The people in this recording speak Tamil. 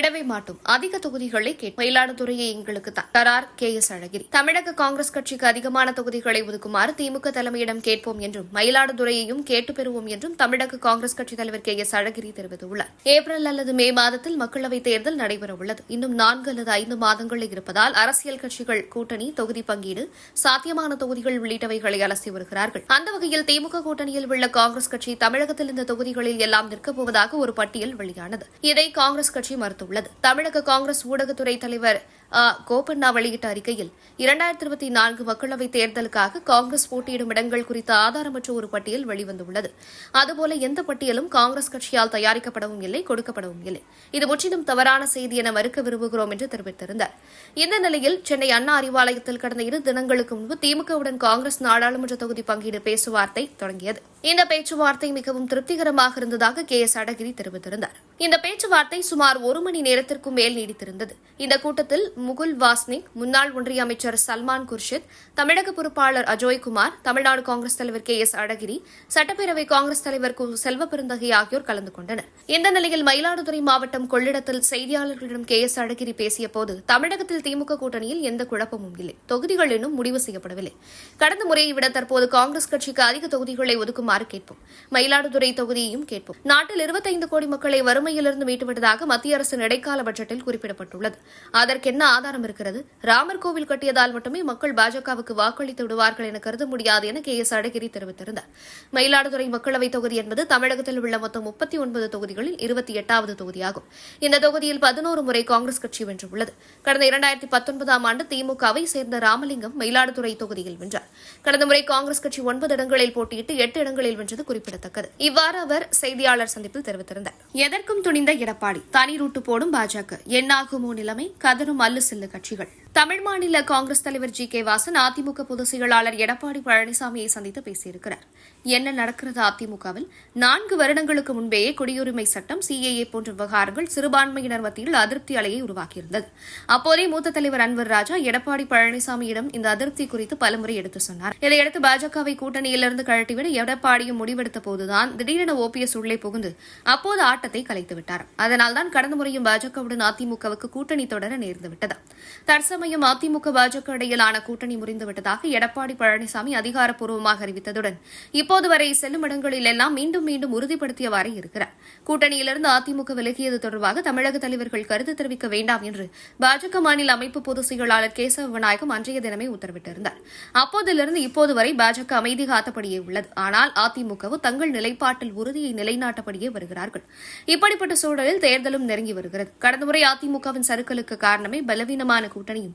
விடவே மாட்டோம். அதிக தொகுதிகளை மயிலாடுதுறையை எங்களுக்கு தரார் கே எஸ் அழகிரி. தமிழக காங்கிரஸ் கட்சிக்கு அதிகமான தொகுதிகளை ஒதுக்குமாறு திமுக தலைமையிடம் கேட்போம் என்றும் மயிலாடுதுறையையும் கேட்டு பெறுவோம் என்றும் தமிழக காங்கிரஸ் கட்சித் தலைவர் கே எஸ் அழகிரி தெரிவித்துள்ளார். ஏப்ரல் அல்லது மே மாதத்தில் மக்களவைத் தேர்தல் நடைபெறவுள்ளது. இன்னும் நான்கு அல்லது ஐந்து மாதங்கள் இருப்பதால் அரசியல் கட்சிகள் கூட்டணி தொகுதி பங்கீடு சாத்தியமான தொகுதிகள் உள்ளிட்டவைகளை அலசி வருகிறார்கள். அந்த வகையில் திமுக கூட்டணியில் உள்ள காங்கிரஸ் கட்சி தமிழகத்தில் இந்த தொகுதிகளில் எல்லாம் நிற்கப் போவதாக ஒரு பட்டியல் வெளியானது. இதை காங்கிரஸ் கட்சி மறுத்துள்ளது. தமிழக காங்கிரஸ் ஊடகத்துறை தலைவர் கோபண்ணா வெளியிட்ட அறிக்கையில் இரண்டாயிரத்தி இருபத்தி நான்கு மக்களவைத் தேர்தலுக்காக காங்கிரஸ் போட்டியிடும் இடங்கள் குறித்த ஆதாரமற்ற ஒரு பட்டியல் வெளிவந்துள்ளது. அதுபோல எந்த பட்டியலும் காங்கிரஸ் கட்சியால் தயாரிக்கப்படவும் இல்லை கொடுக்கப்படவும் இல்லை. இது முற்றிலும் தவறான செய்தி என மறுக்க விரும்புகிறோம் என்று தெரிவித்திருந்தார். இந்த நிலையில் சென்னை அண்ணா அறிவாலயத்தில் கடந்த இரு தினங்களுக்கு முன்பு திமுகவுடன் காங்கிரஸ் நாடாளுமன்ற தொகுதி பங்கீடு பேச்சுவார்த்தை தொடங்கியது. இந்த பேச்சுவார்த்தை மிகவும் திருப்திகரமாக இருந்ததாக கே எஸ் அடகிரி தெரிவித்திருந்தார். இந்த பேச்சுவார்த்தை சுமார் ஒரு மணி நேரத்திற்கும் மேல் நீடித்திருந்தது. இந்த கூட்டத்தில் முகுல் வாஸ்னிக் முன்னாள் ஒன்றிய அமைச்சர் சல்மான் குர்ஷித் தமிழக பொறுப்பாளர் அஜய்குமார் தமிழ்நாடு காங்கிரஸ் தலைவர் கே எஸ் அழகிரி சட்டப்பேரவை காங்கிரஸ் தலைவர் கு ஆகியோர் கலந்து கொண்டனர். இந்த நிலையில் மயிலாடுதுறை மாவட்டம் கொள்ளிடத்தில் செய்தியாளர்களிடம் கே எஸ் அழகிரி பேசிய போது தமிழகத்தில் திமுக கூட்டணியில் எந்த குழப்பமும் இல்லை. தொகுதிகள் இன்னும் முடிவு செய்யப்படவில்லை. கடந்த முறையை விட தற்போது காங்கிரஸ் கட்சிக்கு அதிக தொகுதிகளை ஒதுக்குமாறு கேட்போம். மயிலாடுதுறை தொகுதியையும் கேட்போம். நாட்டில் இருபத்தைந்து கோடி மக்களை வறுமையிலிருந்து மீட்டுவிட்டதாக மத்திய அரசின் இடைக்கால பட்ஜெட்டில் குறிப்பிடப்பட்டுள்ளது. அதற்கென்ன ஆதாரம் இருக்கிறது. ராமர் கோவில் கட்டியதால் மட்டுமே மக்கள் பாஜகவுக்கு வாக்களித்து விடுவார்கள் என கருத முடியாது என கே எஸ் அழகிரி தெரிவித்திருந்தார். மயிலாடுதுறை மக்களவைத் தொகுதி என்பது தமிழகத்தில் உள்ள மொத்தம் முப்பத்தி ஒன்பது தொகுதிகளில் இருபத்தி எட்டாவது தொகுதியாகும். இந்த தொகுதியில் பதினோரு முறை காங்கிரஸ் கட்சி வென்றுள்ளது. கடந்த இரண்டாயிரத்தி பத்தொன்பதாம் ஆண்டு திமுகவை சேர்ந்த ராமலிங்கம் மயிலாடுதுறை தொகுதியில் வென்றார். கடந்த முறை காங்கிரஸ் கட்சி ஒன்பது இடங்களில் போட்டியிட்டு எட்டு இடங்களில் வென்றது குறிப்பிடத்தக்கது. இவ்வாறு அவர் செய்தியாளர் சந்திப்பில் தெரிவித்திருந்தார். எதற்கும் துணிந்த எடப்பாடி தனி ரூட்டு போடும் பாஜக. என்னாகுமோ நிலைமை கதரும் அல்லு ஒரு சில கட்சிகள். தமிழ் மாநில காங்கிரஸ் தலைவர் ஜி. கே. வாசன் அதிமுக பொதுச் செயலாளர் எடப்பாடி பழனிசாமியை சந்தித்து பேசியிருக்கிறார். என்ன நடக்கிறது அதிமுகவில்? நான்கு வருடங்களுக்கு முன்பேயே குடியுரிமை சட்டம் சிஏஏ போன்ற விவகாரங்கள் சிறுபான்மையினர் மத்தியில் அதிருப்தி அலையை உருவாக்கியிருந்தது. அப்போதே மூத்த தலைவர் அன்வர் ராஜா எடப்பாடி பழனிசாமியிடம் இந்த அதிருப்தி குறித்து பலமுறை எடுத்து சொன்னார். இதையடுத்து பாஜகவை கூட்டணியிலிருந்து கழட்டிவிட எடப்பாடியும் முடிவெடுத்த போதுதான் திடீரென ஓபிஎஸ் உள்ளே புகுந்து அப்போது ஆட்டத்தை கலைத்துவிட்டார். அதனால்தான் கடந்த முறையும் பாஜகவுடன் அதிமுகவுக்கு கூட்டணி தொடர நேர்ந்துவிட்டது. வருகிறது தற்சமயம் அதிமுக பாஜக இடையிலான கூட்டணி முறிந்துவிட்டதாக எடப்பாடி பழனிசாமி அதிகாரப்பூர்வமாக அறிவித்ததுடன் இப்போது வரை செல்லும் இடங்களில் எல்லாம் மீண்டும் மீண்டும் உறுதிப்படுத்தியவாறே இருக்கிறார். கூட்டணியிலிருந்து அதிமுக விலகியது தொடர்பாக தமிழக தலைவர்கள் கருத்து தெரிவிக்க வேண்டாம் என்று பாஜக மாநில அமைப்பு பொதுச் செயலாளர் கேசவ விநாயகம் அன்றைய தினமே உத்தரவிட்டிருந்தார். அப்போதிலிருந்து இப்போது வரை பாஜக அமைதி காத்தபடியே உள்ளது. ஆனால் அதிமுகவு தங்கள் நிலைப்பாட்டில் உறுதியை நிலைநாட்டபடியே வருகிறார்கள். இப்படிப்பட்ட சூழலில் தேர்தலும் நெருங்கி வருகிறது. கடந்த முறை அதிமுகவின் சறுக்கலுக்கு காரணமே பலவீனமான கூட்டணியும்